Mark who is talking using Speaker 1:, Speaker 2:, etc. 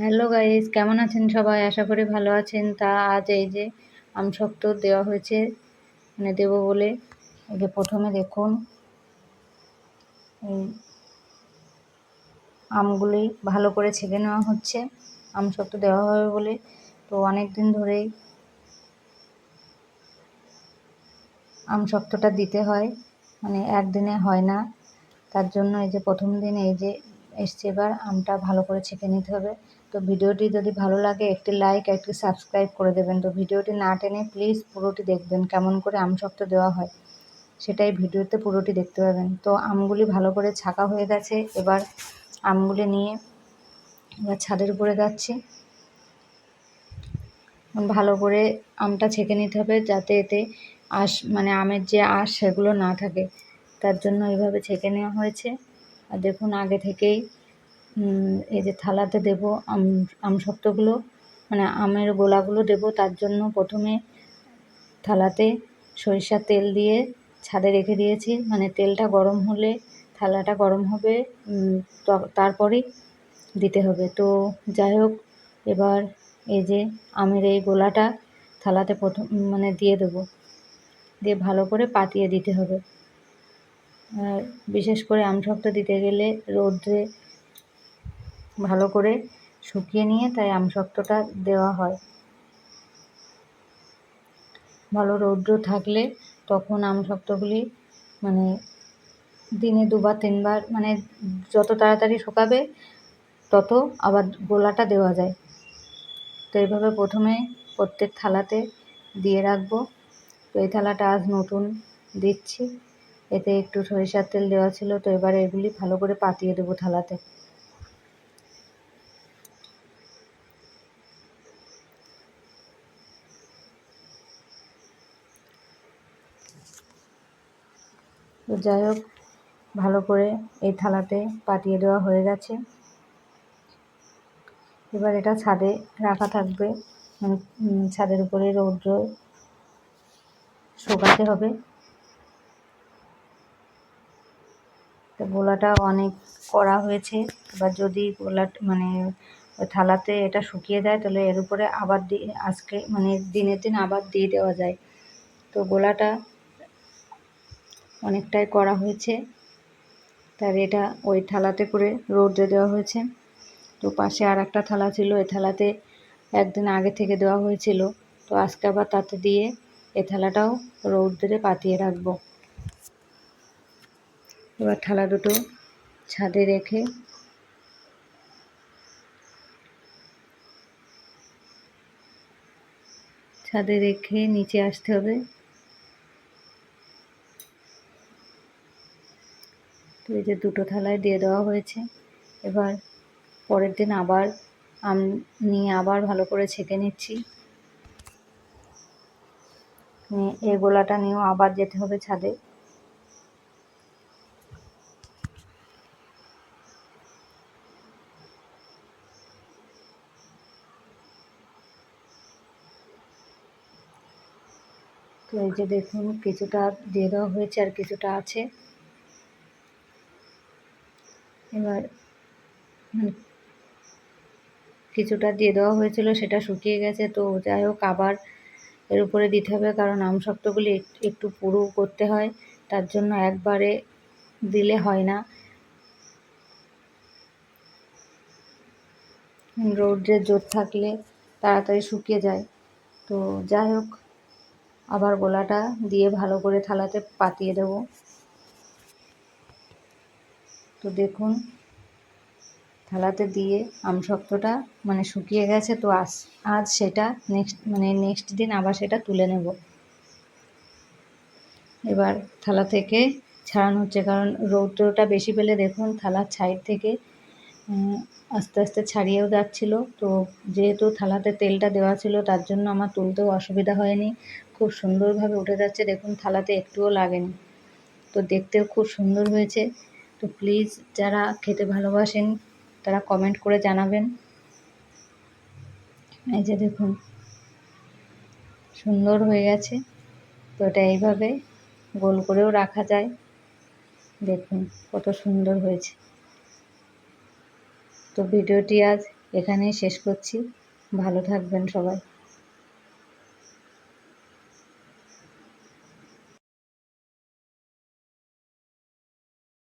Speaker 1: Hello guys, কেমন আছেন সবাই? আশা করি ভালো আছেন। তা আজ এই যে আমসত্ব দেওয়া হয়েছে মানে দেবো বলে। এই যে প্রথমে দেখুন, এই আমগুলি ভালো করে ছেঁকে নেওয়া হচ্ছে। আমসত্ব দেওয়া হবে বলে। তো অনেক দিন ধরেই আমসত্বটা দিতে হয়। মানে একদিনে হয় না। তার জন্য এই যে প্রথম দিন এই যে এসছে, এবার আমটা ভালো করে ছেঁকে নিতে হবে। তো ভিডিওটি যদি ভালো লাগে, একটি লাইক একটি সাবস্ক্রাইব করে দেবেন। তো ভিডিওটি না টেনে প্লিজ পুরোটি দেখবেন, কেমন করে আম শক্ত দেওয়া হয়। সেটাই ভিডিওতে পুরোটি দেখতে পাবেন। তো আমগুলি ভালো করে ছাকা হয়ে গেছে, এবার আমগুলি নিয়ে এবার ছাদের উপরে যাচ্ছি। ভালো করে আমটা ছেঁকে নিতে হবে, যাতে এতে আঁশ মানে আমের যে আঁশ সেগুলো না থাকে। তার জন্য এইভাবে ছেঁকে নেওয়া হয়েছে। আর দেখুন আগে থেকেই এই যে থালাতে দেব আম আমসত্ত্বগুলো মানে আমের গোলাগুলো দেব। তার জন্য প্রথমে থালাতে সরিষার তেল দিয়ে ছাদে রেখে দিয়েছি। মানে তেলটা গরম হলে থালাটা গরম হবে তারপরেই দিতে হবে। তো যাই হোক, এবার এই যে আমের এই গোলাটা থালাতে প্রথম মানে দিয়ে দেবো। দিয়ে ভালো করে পাতিয়ে দিতে হবে। বিশেষ করে আমসত্ত্ব দিতে গেলে রৌদ্রে ভালো করে শুকিয়ে নিয়ে তাই আমসত্ত্বটা দেওয়া হয়। ভালো রৌদ্র থাকলে তখন আমসত্ত্বগুলি মানে দিনে দুবার, তিনবার মানে যত তাড়াতাড়ি শুকাবে তত আবার গোলাটা দেওয়া যায়। তো এইভাবে প্রথমে প্রত্যেক থালাতে দিয়ে রাখব। তো এই থালাটা আজ নতুন দিচ্ছি। এতে একটু সরিষার তেল দেওয়া ছিল, তো এবারে এগুলি ভালো করে পাতিয়ে দেবো থালাতে। তো যাই হোক, ভালো করে এই থালাতে পাতিয়ে দেওয়া হয়ে গেছে। এবার এটা ছাদে রাখা থাকবে। ছাদের উপরে রৌদ্র শোকাতে হবে। তো গোলাটা অনেক করা হয়েছে। এবার যদি গোলা মানে থালাতে এটা শুকিয়ে যায়, তাহলে এর উপরে আবার দিয়ে আজকে মানে দিনের দিন আবার দিয়ে দেওয়া যায়। তো গোলাটা অনেকটাই করা হয়েছে। তার এটা ওই থালাতে করে রোদে দেওয়া হয়েছে। তো পাশে আর একটা থালা ছিল, এ থালাতে একদিন আগে থেকে দেওয়া হয়েছিল। তো আজকে আবার তাতে দিয়ে এ থালাটাও রৌদ্রে পাতিয়ে রাখব। এবার থালা দুটো ছাদে রেখে ছাদে রেখে নিচে আসতে হবে। তো এই যে দুটো থালায় দিয়ে দেওয়া হয়েছে। এবার পরের দিন আবার আম নিয়ে আবার ভালো করে ছেঁকে নিচ্ছি। এই গোলাটা নিয়েও আবার যেতে হবে ছাদে। তো এই যে দেখুন, কিছুটা দিয়ে দেওয়া হয়েছে আর কিছুটা আছে। এবার কিছুটা দিয়ে দেওয়া হয়েছিল, সেটা শুকিয়ে গেছে। তো যাই হোক, আবার এর উপরে দিতে হবে, কারণ আমসত্ত্বগুলি একটু পুরো করতে হয়, তার জন্য একবারে দিলে হয় না। রৌদ্রের জোর থাকলে তাড়াতাড়ি শুকিয়ে যায়। তো যাই হোক আবার গোলাটা দিয়ে ভালো করে থালাতে পাতিয়ে দেব। তো দেখুন, থালাতে দিয়ে আমসত্ত্বটা মানে শুকিয়ে গেছে, তো আজ আজ সেটা নেক্সট মানে নেক্সট দিন আবার সেটা তুলে নেব। এবার থালা থেকে ছাড়ানো হচ্ছে, কারণ রৌদ্রটা বেশি পেলে দেখুন, থালার সাইড থেকে আস্তে আস্তে ছাড়িয়েও যাচ্ছিল। তো যেহেতু থালাতে তেলটা দেওয়া ছিল, তার জন্য আমার তুলতেও অসুবিধা হয়নি। খুব সুন্দরভাবে উঠে যাচ্ছে। দেখুন, থালাতে একটুও লাগেনি। তো দেখতেও খুব সুন্দর হয়েছে। তো প্লিজ যারা খেতে ভালোবাসেন, তারা কমেন্ট করে জানাবেন। এই যে দেখুন, সুন্দর হয়ে গেছে। তো এটা এইভাবে গোল করেও রাখা যায়। দেখুন, কত সুন্দর হয়েছে। তো ভিডিওটি আজ এখানেই শেষ করছি। ভালো থাকবেন সবাই।